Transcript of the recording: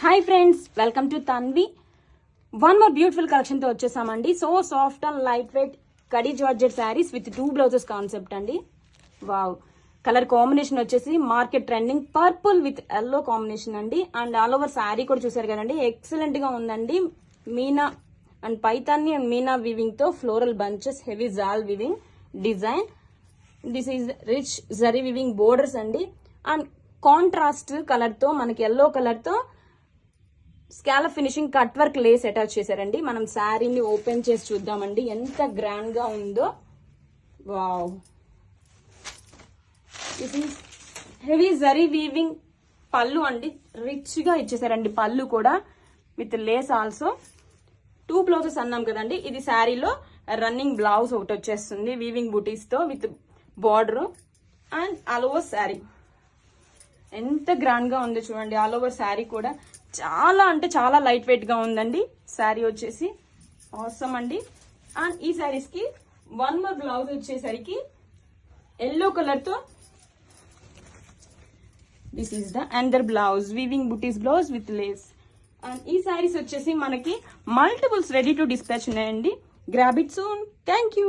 Hi friends welcome to Tanvi one more beautiful కలెక్షన్తో వచ్చేసామండి. So soft and light weight khadi georgette saris with two blouses concept అండి. Wow colour combination వచ్చేసి market trending purple with yellow combination అండి. And all over sari కూడా చూసారు కదండి. ఎక్సలెంట్గా ఉందండి. Meena and పైతాన్ని and Meena వివింగ్తో floral bunches heavy jaal weaving design this is rich zari weaving borders అండి. అండ్ కాంట్రాస్ట్ కలర్తో మనకి ఎల్లో కలర్తో scallop finishing cut work lace attach చేశారండి. మనం శారీని ఓపెన్ చేసి చూద్దామండి. ఎంత గ్రాండ్గా ఉందో. Wow. This is heavy zari weaving pallu అండి. రిచ్గా ఇచ్చేసారండి పళ్ళు కూడా. With lace also two blouses అన్నాం కదండి. ఇది శారీలో రన్నింగ్ బ్లౌజ్ ఒకటి వచ్చేస్తుంది. Weaving బుటీస్తో with border and all sari ఎంత గ్రాండ్గా ఉందో చూడండి. ఆల్ ఓవర్ శారీ కూడా. చాలా అంటే చాలా లైట్ వెయిట్గా ఉందండి. శారీ వచ్చేసి అవసరం అండి. అండ్ ఈ శారీస్కి వన్ మోర్ బ్లౌజ్ వచ్చేసరికి ఎల్లో కలర్తో this is the under blouse weaving butis blouse with lace and ఈ శారీస్ వచ్చేసి మనకి మల్టిపుల్స్ రెడీ టు డిస్పాచ్ ఉన్నాయండి. Grab it soon thank you